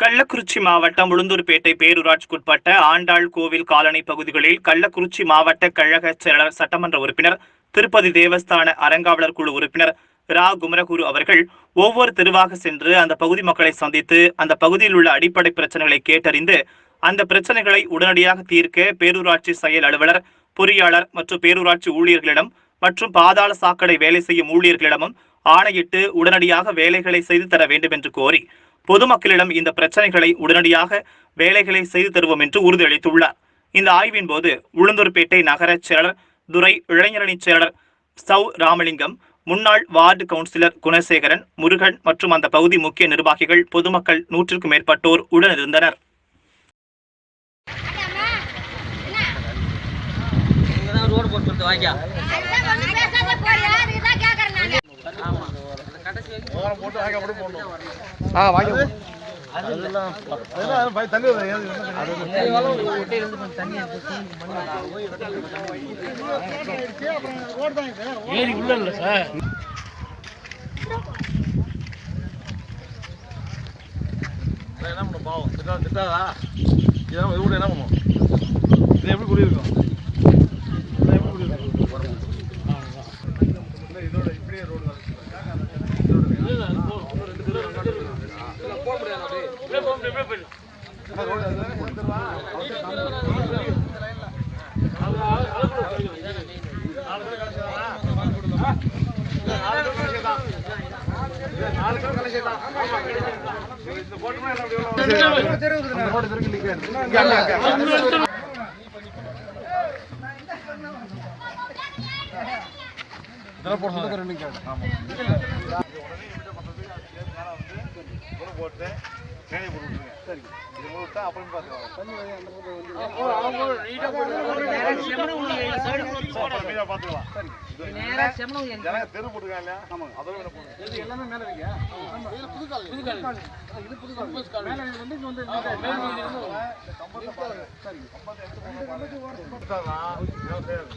கள்ளக்குறிச்சி மாவட்டம் உளுந்தூர்பேட்டை பேரூராட்சிக்குட்பட்ட ஆண்டாள் கோவில் காலனி பகுதிகளில் கள்ளக்குறிச்சி மாவட்ட கழக செயலர் சட்டமன்ற உறுப்பினர் திருப்பதி தேவஸ்தான அறங்காவலர் குழு உறுப்பினர் ரா. குமரகுரு அவர்கள் ஒவ்வொரு தெருவாக சென்று அந்த பகுதி மக்களை சந்தித்து அந்த பகுதியில் உள்ள அடிப்படை பிரச்சனைகளை கேட்டறிந்து அந்த பிரச்சனைகளை உடனடியாக தீர்க்க பேரூராட்சி செயல் அலுவலர் பொறியாளர் மற்றும் பேரூராட்சி ஊழியர்களிடம் மற்றும் பாதாள சாக்கடை வேலை செய்யும் ஊழியர்களிடமும் ஆணையிட்டு உடனடியாக வேலைகளை செய்து தர வேண்டும் என்று கோரி பொதுமக்களிடம் இந்த பிரச்சனைகளை உடனடியாக வேலைகளை செய்து தருவோம் என்று உறுதியளித்துள்ளார். இந்த ஆய்வின் போது உளுந்தூர்பேட்டை நகர செயலர் துரை இளைஞரணி செயலர் சௌ ராமலிங்கம் முன்னாள் வார்டு கவுன்சிலர் குணசேகரன் முருகன் மற்றும் அந்த பகுதி முக்கிய நிர்வாகிகள் பொதுமக்கள் நூற்றுக்கும் மேற்பட்டோர் உடனிருந்தனர். ரோடு போட்டு வாங்கியா வரைக்கும் ஆ வாங்கி என்ன பண்ணும் பாவம். திட்டா திட்டாதா? இதெல்லாம் இது கூட என்ன பண்ணும்? இது எப்படி குடியிருக்கும் இதெல்லாம் எப்படி குடியிருக்கும் இல்லை, இதோட இப்படியே ரோடு தான் இருக்கு. என்ன ரோடு அது? எடுத்துடவா? நாலு அந்த போட்டோ போட்டு மேலே போட்டு. சரி. இது பார்த்துக்கலாம். பார்த்துக்கலாம். இது நேரா போட்டுருக்காங்க இல்லையா? அதோட போடுங்க. இது. சரி. கம்பத்தை எடுத்து. விவசாயம்.